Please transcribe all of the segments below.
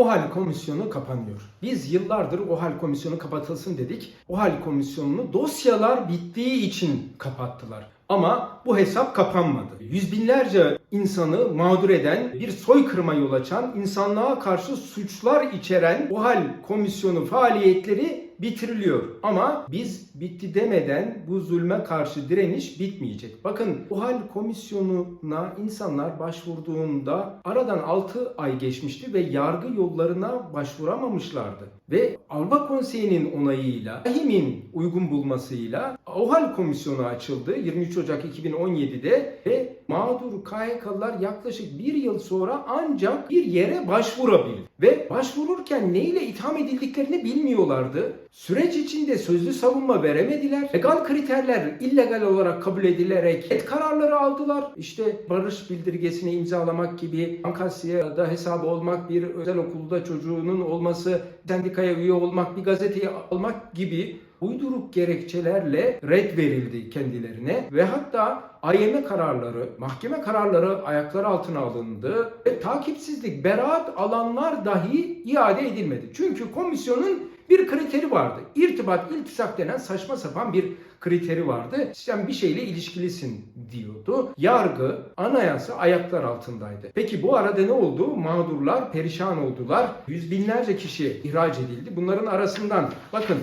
OHAL komisyonu kapanıyor. Biz yıllardır OHAL komisyonu kapatılsın dedik. OHAL komisyonunu dosyalar bittiği için kapattılar. Ama bu hesap kapanmadı. Yüz binlerce insanı mağdur eden, bir soykırıma yol açan, insanlığa karşı suçlar içeren OHAL komisyonu faaliyetleri bitiriliyor. Ama biz bitti demeden bu zulme karşı direniş bitmeyecek. Bakın OHAL komisyonuna insanlar başvurduğunda aradan 6 ay geçmişti ve yargı yollarına başvuramamışlardı. Ve Avrupa Konseyi'nin onayıyla, AHİM'in uygun bulmasıyla OHAL komisyonu açıldı 23 Ocak 2017'de ve mağdur KHK'lılar yaklaşık bir yıl sonra ancak bir yere başvurabildi. Ve başvururken neyle itham edildiklerini bilmiyorlardı. Süreç içinde sözlü savunma veremediler. Legal kriterler illegal olarak kabul edilerek et kararları aldılar. İşte barış bildirgesini imzalamak gibi, Ankasya'da hesabı olmak, bir özel okulda çocuğunun olması, sendikaya üye olmak, bir gazeteyi almak gibi uyduruk gerekçelerle red verildi kendilerine ve hatta AYM kararları, mahkeme kararları ayaklar altına alındı ve takipsizlik, beraat alanlar dahi iade edilmedi. Çünkü komisyonun bir kriteri vardı. İrtibat, iltisak denen saçma sapan bir kriteri vardı. Sen bir şeyle ilişkilisin diyordu. Yargı, anayasa ayaklar altındaydı. Peki bu arada ne oldu? Mağdurlar perişan oldular. Yüz binlerce kişi ihraç edildi. Bunların arasından bakın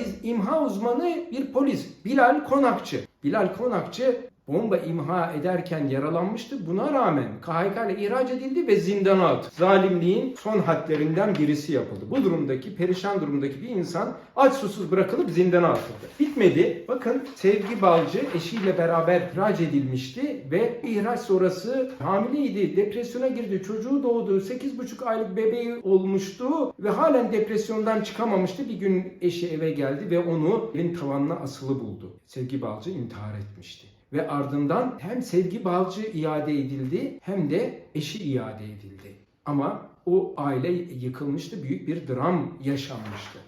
iz- imha uzmanı bir polis Bilal Konakçı. Bilal Konakçı bomba imha ederken yaralanmıştı. Buna rağmen KHK ile ihraç edildi ve zindana aldı. Zalimliğin son hadlerinden birisi yapıldı. Bu durumdaki, perişan durumdaki bir insan aç susuz bırakılıp zindana atıldı. Bitmedi. Bakın Sevgi Balcı eşiyle beraber ihraç edilmişti ve ihraç sonrası hamileydi. Depresyona girdi. Çocuğu doğdu. 8,5 aylık bebeği olmuştu ve halen depresyondan çıkamamıştı. Bir gün eşi eve geldi ve onu evin tavanına asılı buldu. Sevgi Balcı intihar etmişti. Ve ardından hem Sevgi Balcı iade edildi hem de eşi iade edildi. Ama o aile yıkılmıştı, büyük bir dram yaşanmıştı.